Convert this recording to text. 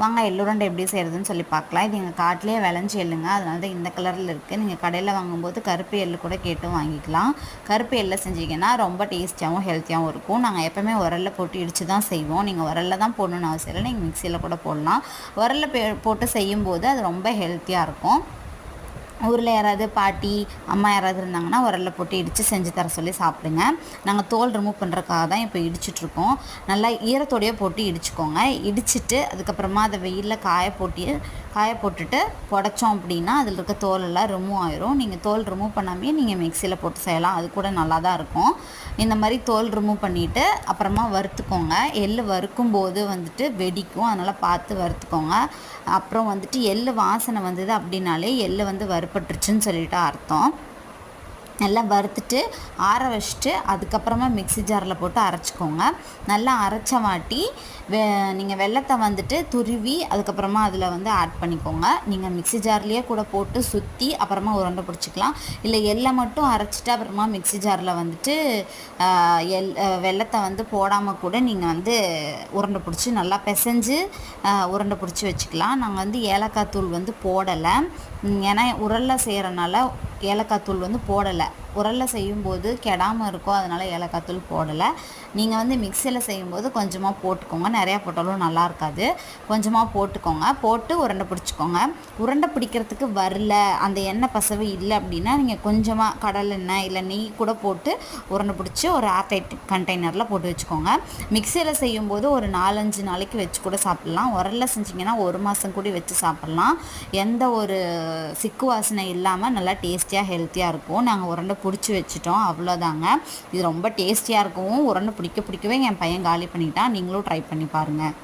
வாங்க எள்ளுருண்டை எப்படி செய்கிறதுன்னு சொல்லி பார்க்கலாம். இது எங்கள் காட்டிலே விளைஞ்சி எள்ளுங்க. அதனால தான் இந்த கலரில் இருக்குது நீங்கள் கடையில் வாங்கும்போது கருப்பு எள்ளு கூட கேட்டு வாங்கிக்கலாம். கருப்பு எள்ளை செஞ்சீங்கன்னா ரொம்ப டேஸ்டியாகவும் ஹெல்த்தியாகவும் இருக்கும். நாங்கள் எப்போவுமே உரலில் போட்டு இடித்து தான் செய்வோம். நீங்கள் உரலில் தான் போடணும்னு அவசியம் இல்லை. நீங்கள் மிக்சியில் கூட போடலாம். உரலில் போட்டு செய்யும்போது அது ரொம்ப ஹெல்த்தியாக இருக்கும். ஊரில் யாராவது பாட்டி அம்மா யாராவது இருந்தாங்கன்னா உரலில் போட்டு இடித்து செஞ்சு தர சொல்லி சாப்பிடுங்க. நாங்கள் தோல் ரிமூவ் பண்ணுறதுக்காக தான் இப்போ இடிச்சிட்ருக்கோம் நல்லா ஈரத்தோடையே போட்டு இடிச்சுக்கோங்க. இடிச்சிட்டு அதுக்கப்புறமா அதை வெயிலில் காய போட்டு காய போட்டுட்டு புடச்சோம் அப்படின்னா அதில் இருக்க தோலெல்லாம் ரிமூவ் ஆயிரும். நீங்கள் தோல் ரிமூவ் பண்ணாமே நீங்கள் மிக்சியில் போட்டு செய்யலாம். அது கூட நல்லா தான் இருக்கும். இந்த மாதிரி தோல் ரிமூவ் பண்ணிவிட்டு அப்புறமா வறுத்துக்கோங்க. எள் வறுக்கும் போது வந்துட்டு வெடிக்கும். அதனால் பார்த்து வறுத்துக்கோங்க. அப்புறம் வந்துட்டு எள் வாசனை வந்தது அப்படின்னாலே எள் வந்து ஏற்பட்டுருச்சுன்னு சொல்லிட்டு அர்த்தம். நல்லா வறுத்துட்டு ஆற வச்சுட்டு அதுக்கப்புறமா மிக்ஸி ஜாரில் போட்டு அரைச்சிக்கோங்க. நல்லா அரைச்ச வாட்டி வெ நீங்கள் வெள்ளத்தை வந்துட்டு துருவி அதுக்கப்புறமா அதில் வந்து ஆட் பண்ணிக்கோங்க. நீங்கள் மிக்ஸி ஜார்லேயே கூட போட்டு சுற்றி அப்புறமா உருண்டை பிடிச்சிக்கலாம். இல்லை எள்ளை மட்டும் அரைச்சிட்டு அப்புறமா மிக்ஸி ஜாரில் வந்துட்டு எல் வெள்ளத்தை வந்து போடாமல் கூட நீங்கள் வந்து உருண்டை பிடிச்சி நல்லா பிசைஞ்சு உருண்டை பிடிச்சி வச்சுக்கலாம். நாங்கள் வந்து ஏலக்காய் தூள் வந்து போடலை. ஏன்னா உரலில் செய்கிறனால ஏலக்காய் தூள் வந்து போடலை. உரலில் செய்யும்போது கெடாமல் இருக்கும் அதனால் ஏலக்காய் தூள் போடலை. நீங்கள் வந்து மிக்சியில் செய்யும்போது கொஞ்சமாக போட்டுக்கோங்க. நிறையா போட்டாலும் நல்லா இருக்காது. கொஞ்சமாக போட்டுக்கோங்க. போட்டு உருண்டை பிடிச்சிக்கோங்க. உருண்டை பிடிக்கிறதுக்கு வரல அந்த எண்ணெய் பசவு இல்லை அப்படின்னா நீங்கள் கொஞ்சமாக கடல் எண்ணெய் இல்லை நெய் கூட போட்டு உருண்டை பிடிச்சி ஒரு ஏர்டைட் கண்டெய்னரில் போட்டு வச்சுக்கோங்க. மிக்சியில் செய்யும்போது ஒரு நாலஞ்சு நாளைக்கு வச்சு கூட சாப்பிட்லாம். உரலில் செஞ்சிங்கன்னா ஒரு மாதம் கூட வச்சு சாப்பிட்லாம். எந்த ஒரு சிக்கு வாசனை இல்லாமல் நல்லா டேஸ்டியாக ஹெல்த்தியாக இருக்கும். நாங்கள் உருண்டை பிடிச்சி வச்சுட்டோம் அவ்வளோதாங்க. இது ரொம்ப டேஸ்டியாக இருக்கும். உரண்டை பிடிக்க பிடிக்கவே என் பையன் காலி பண்ணிட்டான். நீங்களும் ட்ரை பண்ணி பாருங்கள்